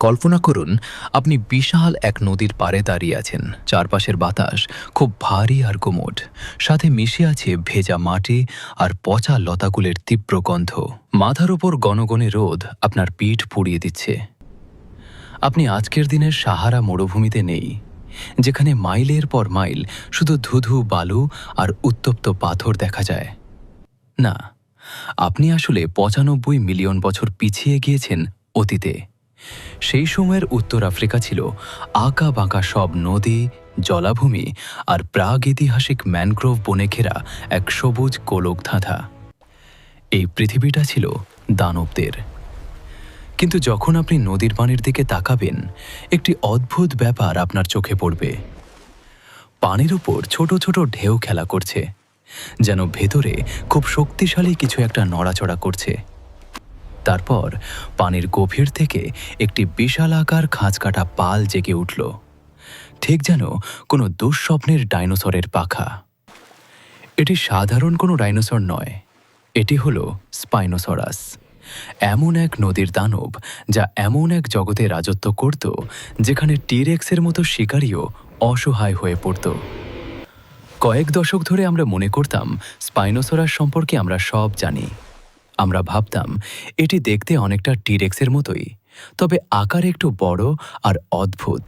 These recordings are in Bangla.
কল্পনা করুন, আপনি বিশাল এক নদীর পাড়ে দাঁড়িয়ে আছেন। চারপাশের বাতাস খুব ভারী আর কোমট সাথে মিশে আছে ভেজা মাটি আর পচা লতাগুলের তীব্র গন্ধ। মাথার ওপর গণগণে রোদ আপনার পিঠ পুড়িয়ে দিচ্ছে। আপনি আজকের দিনের সাহারা মরুভূমিতে নেই, যেখানে মাইলের পর মাইল শুধু ধুধু বালু আর উত্তপ্ত পাথর দেখা যায়। না, আপনি আসলে পঁচানব্বই মিলিয়ন বছর পিছিয়ে গিয়েছেন অতীতে। সেই সময়ের উত্তর আফ্রিকা ছিল আঁকা বাঁকা সব নদী, জলাভূমি আর প্রাগ প্রাগৈতিহাসিক ম্যানগ্রোভ বনে ঘেরা এক সবুজ কোলক ধাঁধা। এই পৃথিবীটা ছিল দানবদের। কিন্তু যখন আপনি নদীর পানির দিকে তাকাবেন, একটি অদ্ভুত ব্যাপার আপনার চোখে পড়বে। পানির উপর ছোট ছোট ঢেউ খেলা করছে, যেন ভেতরে খুব শক্তিশালী কিছু একটা নড়াচড়া করছে। তারপর পানির গভীর থেকে একটি বিশাল আকার খাঁজকাটা পাল জেগে উঠল। ঠিক যেন কোনো দুঃস্বপ্নের ডাইনোসরের পাখা। এটি সাধারণ কোনো ডাইনোসর নয়, এটি হল স্পাইনোসরাস। এমন এক নদীর দানব যা এমন এক জগতে রাজত্ব করত, যেখানে টিরেক্সের মতো শিকারীও অসহায় হয়ে পড়ত। কয়েক দশক ধরে আমরা মনে করতাম স্পাইনোসরাস সম্পর্কে আমরা সব জানি। আমরা ভাবতাম, এটি দেখতে অনেকটা টিরেক্সের মতোই, তবে আকার একটু বড় আর অদ্ভুত।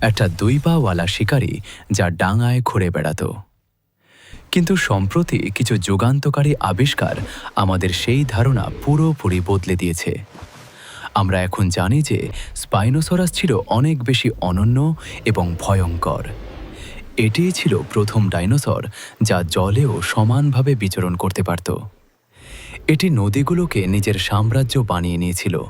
একটা দুই পাওয়ালা শিকারী যা ডাঙায় ঘুরে বেড়াতো। কিন্তু সম্প্রতি কিছু যুগান্তকারী আবিষ্কার আমাদের সেই ধারণা পুরোপুরি বদলে দিয়েছে। আমরা এখন জানি যে স্পাইনোসরাস ছিল অনেক বেশি অনন্য এবং ভয়ঙ্কর। এটিই ছিল প্রথম ডাইনোসর যা জলেও সমানভাবে বিচরণ করতে পারত। এটি নদীগুলোকে নিজের সাম্রাজ্য বানিয়ে নিয়েছিল।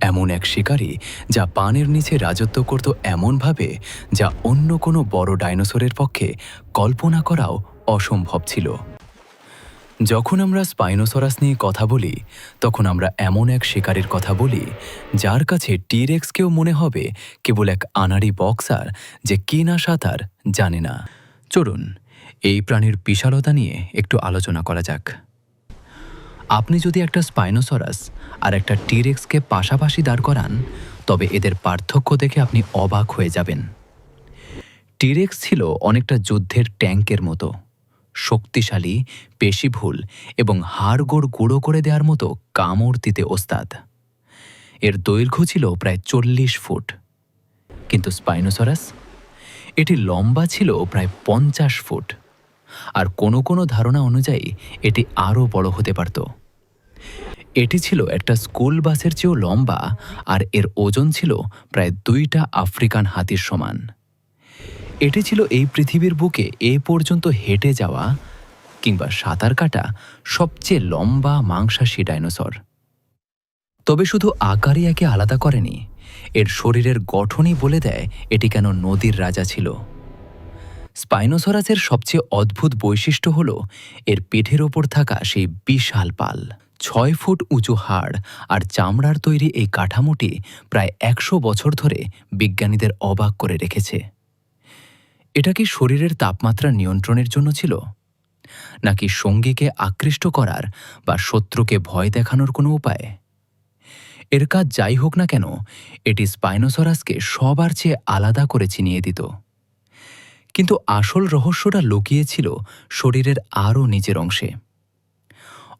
এমন এক শিকারী যা পানের নিচে রাজত্ব করত এমনভাবে যা অন্য কোনো বড় ডাইনোসরের পক্ষে কল্পনা করাও অসম্ভব ছিল। যখন আমরা স্পাইনোসরাস নিয়ে কথা বলি, তখন আমরা এমন এক শিকারীর কথা বলি, যার কাছে টিরেক্সকেও মনে হবে কেবল এক আনাড়ি বক্সার যে কি না সাঁতার জানে না। চলুন, এই প্রাণীর বিশালতা নিয়ে একটু আলোচনা করা যাক। আপনি যদি একটা স্পাইনোসরাস আর একটা টিরেক্সকে পাশাপাশি দাঁড় করান, তবে এদের পার্থক্য দেখে আপনি অবাক হয়ে যাবেন। টিরেক্স ছিল অনেকটা যুদ্ধের ট্যাঙ্কের মতো, শক্তিশালী, পেশিভুল এবং হাড়গোড় গুঁড়ো করে দেওয়ার মতো কামড় দিতে ওস্তাদ। এর দৈর্ঘ্য ছিল প্রায় চল্লিশ ফুট। কিন্তু স্পাইনোসরাস? এটি লম্বা ছিল প্রায় পঞ্চাশ ফুট। আর কোনো কোনো ধারণা অনুযায়ী এটি আরও বড় হতে পারত। এটি ছিল একটা স্কুল বাসের চেয়েও লম্বা আর এর ওজন ছিল প্রায় দুইটা আফ্রিকান হাতির সমান। এটি ছিল এই পৃথিবীর বুকে এ পর্যন্ত হেঁটে যাওয়া কিংবা সাঁতার কাটা সবচেয়ে লম্বা মাংসাশী ডাইনোসর। তবে শুধু আকারই একে আলাদা করেনি, এর শরীরের গঠনই বলে দেয় এটি কেন নদীর রাজা ছিল। স্পাইনোসরাসের সবচেয়ে অদ্ভুত বৈশিষ্ট্য হল, এর পিঠের ওপর থাকা সেই বিশাল পাল। ছয় ফুট উঁচু হাড় আর চামড়ার তৈরি এই কাঠামোটি প্রায় একশো বছর ধরে বিজ্ঞানীদের অবাক করে রেখেছে। এটা কি শরীরের তাপমাত্রা নিয়ন্ত্রণের জন্য ছিল? নাকি সঙ্গীকে আকৃষ্ট করার বা শত্রুকে ভয় দেখানোর কোনো উপায়? এর কাজ যাই হোক না কেন, এটি স্পাইনোসরাসকে সবার চেয়ে আলাদা করে চিনিয়ে দিত। কিন্তু আসল রহস্যটা লুকিয়েছিল শরীরের আরও নিজের অংশে।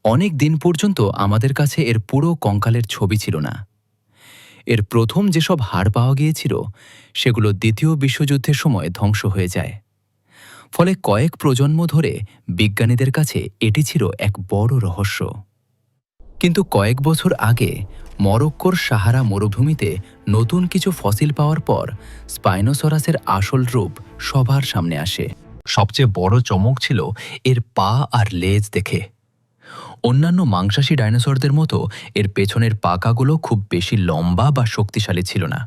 অনেক দিন পর্যন্ত আমাদের কাছে এর পুরো কঙ্কালের ছবি ছিল না। এর প্রথম যেসব হাড় পাওয়া গিয়েছিল, সেগুলো দ্বিতীয় বিশ্বযুদ্ধের সময় ধ্বংস হয়ে যায়। ফলে কয়েক প্রজন্ম ধরে বিজ্ঞানীদের কাছে এটি ছিল এক বড় রহস্য। কিন্তু কয়েক বছর আগে মরক্কোর সাহারা মরুভূমিতে নতুন কিছু ফসিল পাওয়ার পর স্পাইনোসরাসের আসল রূপ সবার সামনে আসে। সবচেয়ে বড় চমক ছিল এর পা আর লেজ দেখে। অন্যান্য মাংসাশী ডাইনোসরদের মতো এর পেছনের পাকাগুলো খুব বেশি লম্বা বা শক্তিশালী ছিল না।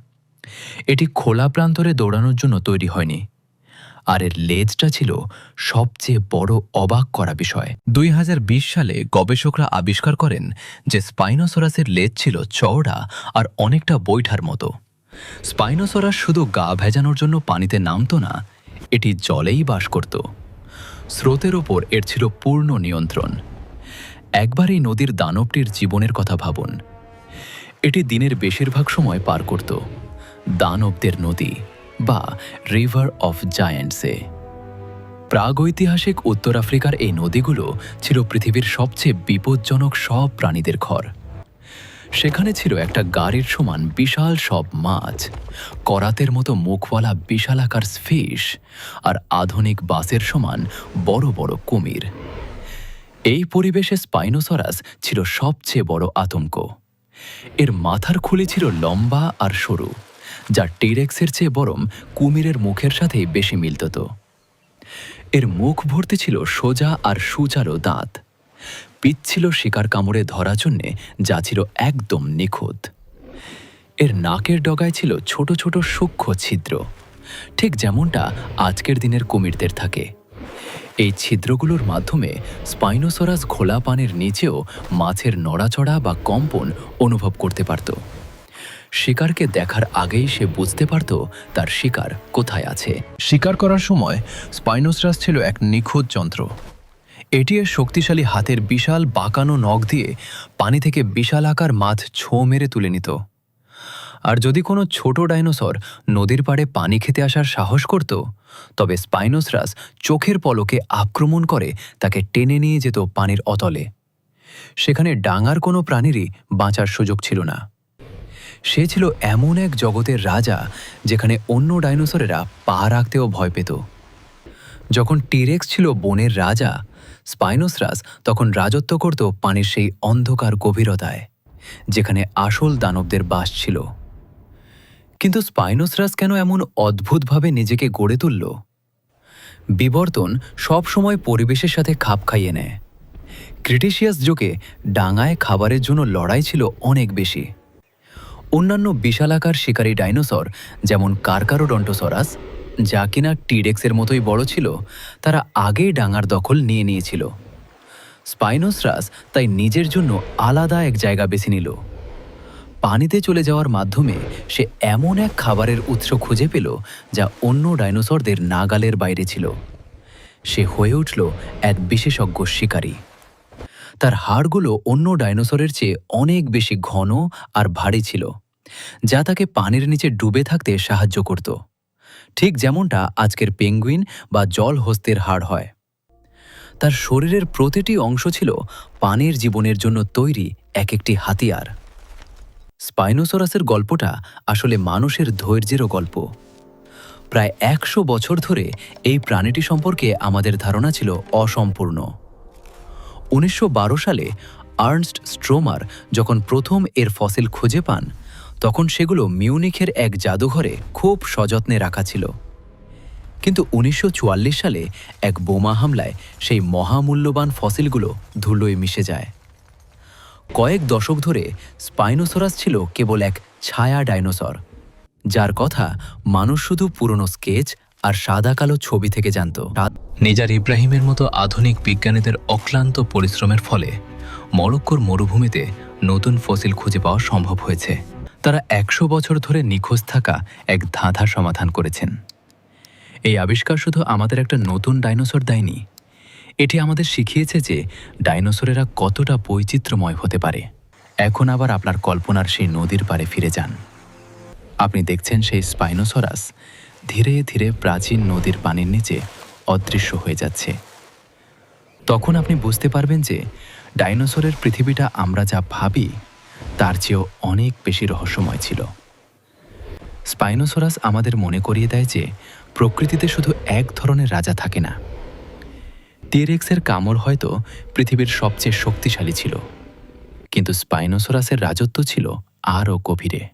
এটি খোলা প্রান্তরে দৌড়ানোর জন্য তৈরি হয়নি। আর এর লেজটা ছিল সবচেয়ে বড় অবাক করা বিষয়। দুই হাজার বিশ সালে গবেষকরা আবিষ্কার করেন যে স্পাইনোসরাসের লেজ ছিল চওড়া আর অনেকটা বৈঠার মতো। স্পাইনোসরাস শুধু গা ভেজানোর জন্য পানিতে নামতো না, এটি জলেই বাস করত। স্রোতের ওপর এর ছিল পূর্ণ নিয়ন্ত্রণ। একবার এই নদীর দানবটির জীবনের কথা ভাবুন। এটি দিনের বেশিরভাগ সময় পার করত। দানবদের নদী। বা রিভার অফ জায়ান্টসে প্রাগৈতিহাসিক উত্তর আফ্রিকার এই নদীগুলো ছিল পৃথিবীর সবচেয়ে বিপজ্জনক সব প্রাণীদের ঘর। সেখানে ছিল একটা গাড়ির সমান বিশাল সব মাছ, করাতের মতো মুখওয়ালা বিশালাকার ফিশ আর আধুনিক বাসের সমান বড় বড় কুমির। এই পরিবেশে স্পাইনোসরাস ছিল সবচেয়ে বড় আতঙ্ক। এর মাথার খুলি ছিল লম্বা আর সরু। যা টেরেক্সের চেয়ে বরং কুমিরের মুখের সাথেই বেশি মিলত এর মুখ ভর্তি ছিল সোজা আর সুচালো দাঁত। পিঠ ছিল শিকার কামড়ে ধরার জন্যে যা ছিল একদম নিখুঁত। এর নাকের ডগায় ছিল ছোট ছোট সূক্ষ্ম ছিদ্র। ঠিক যেমনটা আজকের দিনের কুমিরদের থাকে। এই ছিদ্রগুলোর মাধ্যমে স্পাইনোসরাস ঘোলা পানের নিচেও মাছের নড়াচড়া বা কম্পন অনুভব করতে পারত। শিকারকে দেখার আগেই সে বুঝতে পারত তার শিকার কোথায় আছে। শিকার করার সময় স্পাইনোসরাস ছিল এক নিখুঁত যন্ত্র। এটি এর শক্তিশালী হাতের বিশাল বাঁকানো নখ দিয়ে পানি থেকে বিশাল আকার মাছ ছো মেরে তুলে নিত। আর যদি কোনো ছোট ডাইনোসর নদীর পাড়ে পানি খেতে আসার সাহস করত, তবে স্পাইনোসরাস চোখের পলকে আক্রমণ করে তাকে টেনে নিয়ে যেত পানির অতলে। সেখানে ডাঙার কোনো প্রাণীরই বাঁচার সুযোগ ছিল না। সে ছিল এমন এক জগতের রাজা যেখানে অন্য ডাইনোসরেরা পা রাখতেও ভয় পেত। যখন টিরেক্স ছিল বনের রাজা, স্পাইনোসরাস তখন রাজত্ব করত পানির সেই অন্ধকার গভীরতায়, যেখানে আসল দানবদের বাস ছিল। কিন্তু স্পাইনোসরাস কেন এমন অদ্ভুতভাবে নিজেকে গড়ে তুলল? বিবর্তন সব সময় পরিবেশের সাথে খাপ খাইয়ে নেয়। ক্রিটিশিয়াস যুগে ডাঙায় খাবারের জন্য লড়াই ছিল অনেক বেশি। অন্যান্য বিশালাকার শিকারী ডাইনোসর, যেমন কারকারোডন্টোসরাস, যা কিনা টিডেক্সের মতোই বড় ছিল, তারা আগেই ডাঙার দখল নিয়ে নিয়েছিল। স্পাইনোসরাস তাই নিজের জন্য আলাদা এক জায়গা বেছে নিল। পানিতে চলে যাওয়ার মাধ্যমে সে এমন এক খাবারের উৎস খুঁজে পেল, যা অন্য ডাইনোসরদের নাগালের বাইরে ছিল। সে হয়ে উঠল এক বিশেষজ্ঞ শিকারী। তার হাড়গুলো অন্য ডাইনোসরের চেয়ে অনেক বেশি ঘন আর ভারী ছিল। যা তাকে পানির নিচে ডুবে থাকতে সাহায্য করত। ঠিক যেমনটা আজকের পেঙ্গুইন বা জল হস্তের হাড় হয়। তার শরীরের প্রতিটি অংশ ছিল পানির জীবনের জন্য তৈরি এক একটি হাতিয়ার। স্পাইনোসরাসের গল্পটা আসলে মানুষের ধৈর্যেরও গল্প। প্রায় একশো বছর ধরে এই প্রাণীটি সম্পর্কে আমাদের ধারণা ছিল অসম্পূর্ণ। উনিশশো বারো সালে আর্নস্ট স্ট্রোমার যখন প্রথম এর ফসিল খুঁজে পান তখন সেগুলো মিউনিখের এক জাদুঘরে খুব সযত্নে রাখা ছিল। কিন্তু উনিশশো চুয়াল্লিশ সালে এক বোমা হামলায় সেই মহামূল্যবান ফসিলগুলো ধুলোয় মিশে যায়। কয়েক দশক ধরে স্পাইনোসরাস ছিল কেবল এক ছায়া ডাইনোসর, যার কথা মানুষ শুধু পুরনো স্কেচ আর সাদা কালো ছবি থেকে জানত। নিজার ইব্রাহিমের মতো আধুনিক বিজ্ঞানীদের অক্লান্ত পরিশ্রমের ফলে মরক্কোর মরুভূমিতে নতুন ফসিল খুঁজে পাওয়া সম্ভব হয়েছে। তারা একশো বছর ধরে নিখোঁজ থাকা এক ধাঁধা সমাধান করেছেন। এই আবিষ্কার শুধু আমাদের একটা নতুন ডাইনোসর দেয়নি। এটি আমাদের শিখিয়েছে যে ডাইনোসরেরা কতটা বৈচিত্র্যময় হতে পারে। এখন আবার আপনার কল্পনার সেই নদীর পাড়ে ফিরে যান। আপনি দেখছেন সেই স্পাইনোসরাস ধীরে ধীরে প্রাচীন নদীর পানির নিচে অদৃশ্য হয়ে যাচ্ছে। তখন আপনি বুঝতে পারবেন যে ডাইনোসরের পৃথিবীটা আমরা যা ভাবি তার চেয়েও অনেক বেশি রহস্যময় ছিল। স্পাইনোসরাস আমাদের মনে করিয়ে দেয় যে, প্রকৃতিতে শুধু এক ধরনের রাজা থাকে না। টিরেক্সের কামড় হয়তো পৃথিবীর সবচেয়ে শক্তিশালী ছিল। কিন্তু স্পাইনোসরাসের রাজত্ব ছিল আরও গভীরে।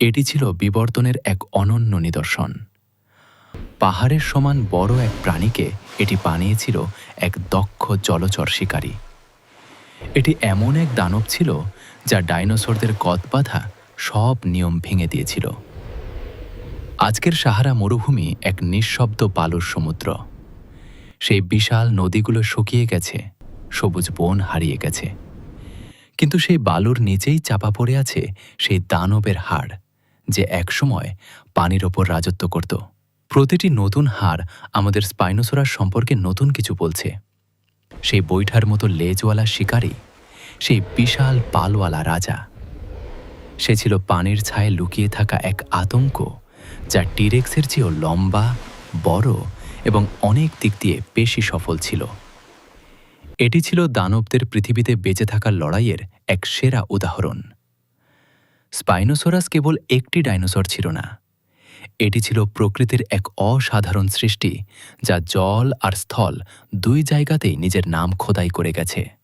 এটি ছিল বিবর্তনের এক অনন্য নিদর্শন। পাহাড়ের সমান বড় এক প্রাণীকে এটি বানিয়েছিল এক দক্ষ জলচর শিকারী। এটি এমন এক দানব ছিল যা ডাইনোসরদের কদ সব নিয়ম ভেঙে দিয়েছিল। আজকের সাহারা মরুভূমি এক নিঃশব্দ বালুর সমুদ্র। সেই বিশাল নদীগুলো শুকিয়ে গেছে, সবুজ বন হারিয়ে গেছে। কিন্তু সেই বালুর নিচেই চাপা পড়ে আছে সেই দানবের হাড়, যে একসময় পানির ওপর রাজত্ব করত। প্রতিটি নতুন হাড় আমাদের স্পাইনোসোরাস সম্পর্কে নতুন কিছু বলছে। সেই বৈঠার মতো লেজওয়ালা শিকারী সেই বিশাল পালওয়ালা রাজা। সে ছিল পানির ছায়ে লুকিয়ে থাকা এক আতঙ্ক, যা টিরেক্সের চেয়েও লম্বা, বড় এবং অনেক দিক দিয়ে বেশি সফল ছিল। এটি ছিল দানবদের পৃথিবীতে বেঁচে থাকার লড়াইয়ের এক সেরা উদাহরণ। স্পাইনোসোরাস কেবল একটি ডাইনোসর ছিল না। এটি ছিল প্রকৃতির এক অসাধারণ সৃষ্টি, যা জল আর স্থল দুই জায়গাতেই নিজের নাম খোদাই করে গেছে।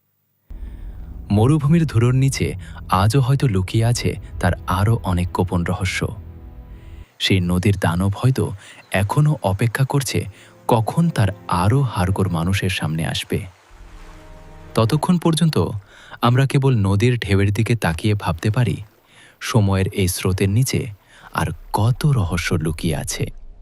মরুভূমির ধুলোর নিচে আজও হয়তো লুকিয়ে আছে তার আরও অনেক গোপন রহস্য। সেই নদীর দানব হয়তো এখনও অপেক্ষা করছে কখন তার আরও হাড়গোড় মানুষের সামনে আসবে। ততক্ষণ পর্যন্ত আমরা কেবল নদীর ঢেউয়ের দিকে তাকিয়ে ভাবতে পারি, সময়ের এই স্রোতের নিচে আর কত রহস্য লুকিয়ে আছে।